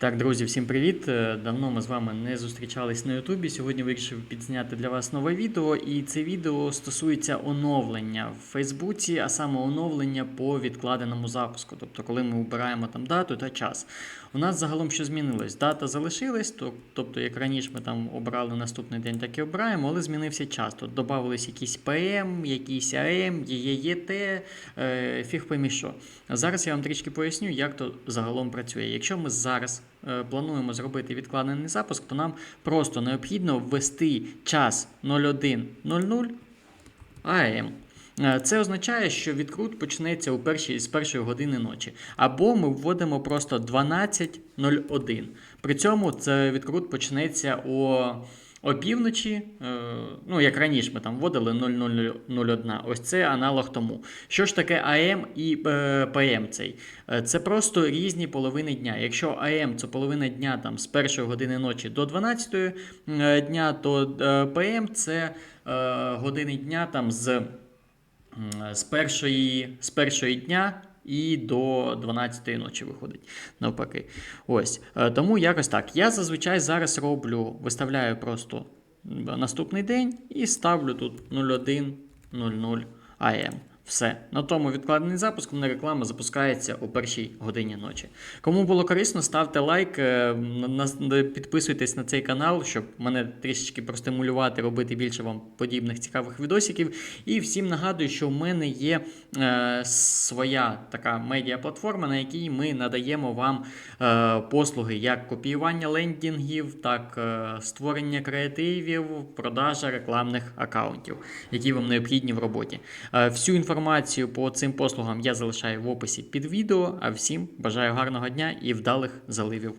Так, друзі, всім привіт! Е, Давно ми з вами не зустрічались на Ютубі. Сьогодні вирішив підзняти для вас нове відео, і це відео стосується оновлення в Фейсбуці, а саме оновлення по відкладеному запуску. Тобто, коли ми обираємо там дату та час. У нас загалом що змінилось? Дата залишилась, тобто, як раніше ми там обрали наступний день, так і обираємо, але змінився час. Тут додавались якісь ПМ, якісь АМ, ЄЄТ, е, фіг поймі що. Зараз я вам трішки поясню, як то загалом працює. Якщо ми зараз плануємо зробити відкладений запуск, то нам просто необхідно ввести час 01.00 АМ. Е, Це означає, що відкрут почнеться у першій, з першої години ночі. Або ми вводимо просто 12.01. При цьому це відкрут почнеться о, о півночі, е, ну як раніше ми там вводили 0001. Ось це аналог тому. Що ж таке АМ і е, ПМ цей? Е, Це просто різні половини дня. Якщо АМ це половина дня там, з першої години ночі до 12 е, дня, то ПМ це години дня там з з першої, з першої дня і до 12 ночі виходить навпаки. Ось. Е, Тому якось так. Я зазвичай зараз роблю, виставляю просто наступний день і ставлю тут 01.00 АМ. Все. На тому відкладений запуск, мене реклама запускається о першій годині ночі. Кому було корисно, ставте лайк, е, підписуйтесь на цей канал, щоб мене трішечки простимулювати, робити більше вам подібних цікавих відосиків. І всім нагадую, що в мене є е, своя така медіаплатформа, на якій ми надаємо вам е, послуги як копіювання лендінгів, так е, створення креативів, продажа рекламних акаунтів, які вам необхідні в роботі. Е, Всю інформацію по цим послугам я залишаю в описі під відео. А всім бажаю гарного дня і вдалих заливів